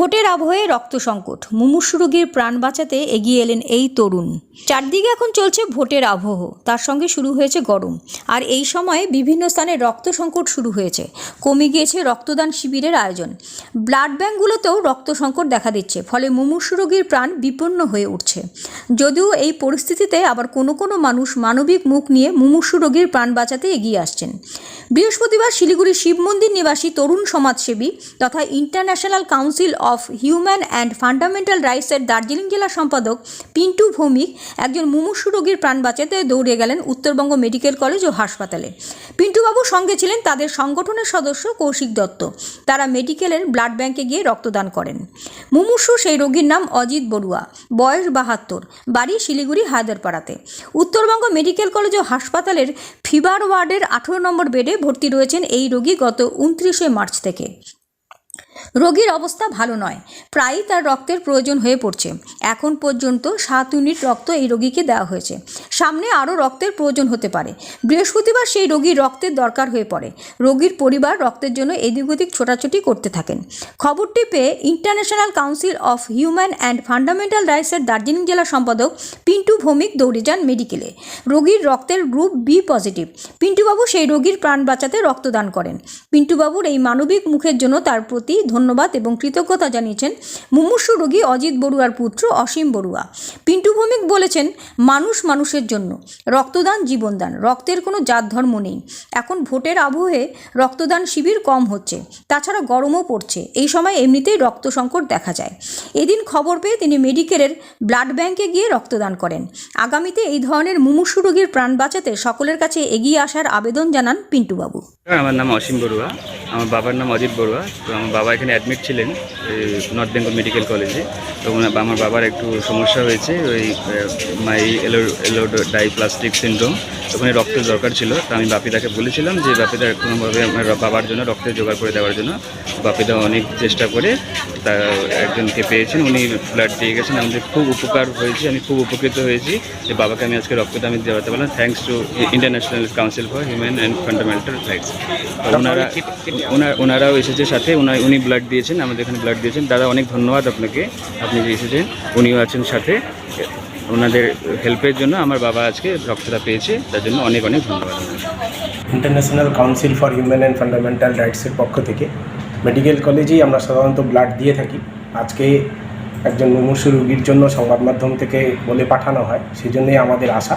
ভোটের আবহে রক্ত সংকট। মুমূর্ষু রোগীর প্রাণ বাঁচাতে এগিয়ে এলেন এই তরুণ। চারদিকে এখন চলছে ভোটের আবহ। তার সঙ্গে শুরু হয়েছে গরম। আর এই সময়ে বিভিন্ন স্থানে রক্ত সংকট শুরু হয়েছে। কমে গিয়েছে রক্তদান শিবিরের আয়োজন। ব্লাড ব্যাঙ্কগুলোতেও রক্ত সংকট দেখা দিচ্ছে। ফলে মুমূর্ষু রোগীর প্রাণ বিপন্ন হয়ে উঠছে। যদিও এই পরিস্থিতিতে আবার কোনো কোনো মানুষ মানবিক মুখ নিয়ে মুমূর্ষু রোগীর প্রাণ বাঁচাতে এগিয়ে আসছেন। বৃহস্পতিবার শিলিগুড়ি শিব মন্দির নিবাসী তরুণ সমাজসেবী তথা international council of human and fundamental রাইটসের Darjeeling জেলা সম্পাদক পিন্টু ভৌমিক একজন মুমূর্ষু রোগীর প্রাণ বাঁচাতে দৌড়ে গেলেন উত্তরবঙ্গ মেডিকেল কলেজ ও হাসপাতালে। পিন্টুবাবু সঙ্গে ছিলেন তাদের সংগঠনের সদস্য কৌশিক দত্ত। তারা মেডিকেলের ব্লাড ব্যাংকে গিয়ে রক্তদান করেন। মুমূর্ষু সেই রোগীর নাম অজিত বড়ুয়া। বয়স বাহাত্তর। বাড়ি শিলিগুড়ি, হায়দরপাড়াতে। উত্তরবঙ্গ মেডিকেল কলেজ ও হাসপাতালের ফিভার ওয়ার্ডের আঠেরো নম্বর বেডে ভর্তি রয়েছেন এই রোগী গত উনত্রিশে মার্চ থেকে। রোগীর অবস্থা ভালো নয়। প্রায়ই তার রক্তের প্রয়োজন হয়ে পড়ছে। এখন পর্যন্ত সাত ইউনিট রক্ত এই রোগীকে দেওয়া হয়েছে। সামনে আরও রক্তের প্রয়োজন হতে পারে। বৃহস্পতিবার সেই রোগীর রক্তের দরকার হয়ে পড়ে। রোগীর পরিবার রক্তের জন্য এদিক ওদিক ছোটাছুটি করতে থাকেন। খবরটি পেয়ে international council of human and fundamental রাইটসের Darjeeling জেলা সম্পাদক পিন্টু ভৌমিক দৌড়ে যান মেডিকেলে। রোগীর রক্তের গ্রুপ বি পজিটিভ। পিন্টুবাবু সেই রোগীর প্রাণ বাঁচাতে রক্তদান করেন। পিন্টুবাবুর এই মানবিক মুখের জন্য তার প্রতি ধন্যবাদ এবং কৃতজ্ঞতা জানিয়েছেন মুমূর্ষু রোগী অজিত বড়ুয়ার পুত্র অসীম বড়ুয়া। পিন্টু ভৌমিক বলেছেন, মানুষ মানুষের জন্য। রক্তদান জীবনদান। রক্তের কোনো জাত ধর্ম নেই। এখন ভোটের আবহে রক্তদান শিবির কম হচ্ছে। তাছাড়া গরমও পড়ছে। এই সময় এমনিতেই রক্ত সংকট দেখা যায়। এদিন খবর পেয়ে তিনি মেডিকেলের ব্লাড ব্যাংকে গিয়ে রক্তদান করেন। আগামীতে এই ধরনের মুমূর্ষু রোগীর প্রাণ বাঁচাতে সকলের কাছে এগিয়ে আসার আবেদন জানান পিন্টুবাবু। আমার নাম অসীম বড়ুয়া। আমার বাবার নাম অজিত বড়ুয়া। তো আমার বাবা এখানে অ্যাডমিট ছিলেন নর্থ বেঙ্গল মেডিকেল কলেজে তো আমার বাবার একটু সমস্যা হয়েছে, ওই মাই এলো এলো ডাইপ্লাস্টিক সিন্ড্রোম ওখানে রক্তের দরকার ছিল, তো আমি বাপিদাকে বলেছিলাম যে বাপিদা কোনোভাবে আমার বাবার জন্য রক্তের জোগাড় করে দেওয়ার জন্য বাপিদা অনেক চেষ্টা করে তা একজনকে পেয়েছেন উনি ব্লাড দিয়ে গেছেন। আমাদের খুব উপকার হয়েছে আমি খুব উপকৃত হয়েছি যে বাবাকে আমি আজকে রক্তটা আমি দেওয়াতে পারলাম। Thanks to international council for human and fundamental rights ওনারা ওনা- ওনারাও এসেছে সাথে ওনার উনি ব্লাড দিয়েছেন আমাদের এখানে ব্লাড দিয়েছেন। দাদা অনেক ধন্যবাদ আপনাকে আপনি যে এসেছেন উনিও আছেন সাথে। ওনাদের হেল্পের জন্য আমার বাবা আজকে রক্তটা পেয়েছে তার জন্য অনেক অনেক ধন্যবাদ। International council for human and fundamental রাইটসের পক্ষ থেকে মেডিকেল কলেজেই আমরা সাধারণত ব্লাড দিয়ে থাকি। আজকে একজন মুমূর্ষু রোগীর জন্য সংবাদ মাধ্যম থেকে বলে পাঠানো হয় সেই জন্যই আমাদের আশা।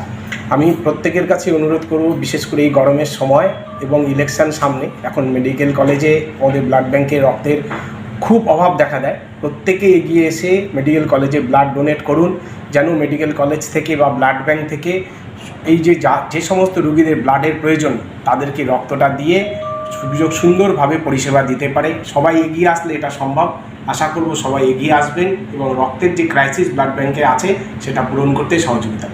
আমি প্রত্যেকের কাছে অনুরোধ করব, বিশেষ করে এই গরমের সময় এবং ইলেকশন সামনে। এখন মেডিকেল কলেজে আমাদের ব্লাড ব্যাংকে রক্তের খুব অভাব দেখা দেয়। প্রত্যেকে এগিয়ে এসে মেডিকেল কলেজে ব্লাড ডোনেট করুন, যেন মেডিকেল কলেজ থেকে বা ব্লাড ব্যাংক থেকে এই যে যা, যে সমস্ত রুগীদের ব্লাডের প্রয়োজন, তাদেরকে রক্তটা দিয়ে সুযোগ সুন্দরভাবে পরিষেবা দিতে পারে। সবাই এগিয়ে আসলে এটা সম্ভব। আশা করব সবাই এগিয়ে আসবেন এবং রক্তের যে ক্রাইসিস ব্লাড ব্যাংকে আছে, সেটা পূরণ করতে সহযোগিতা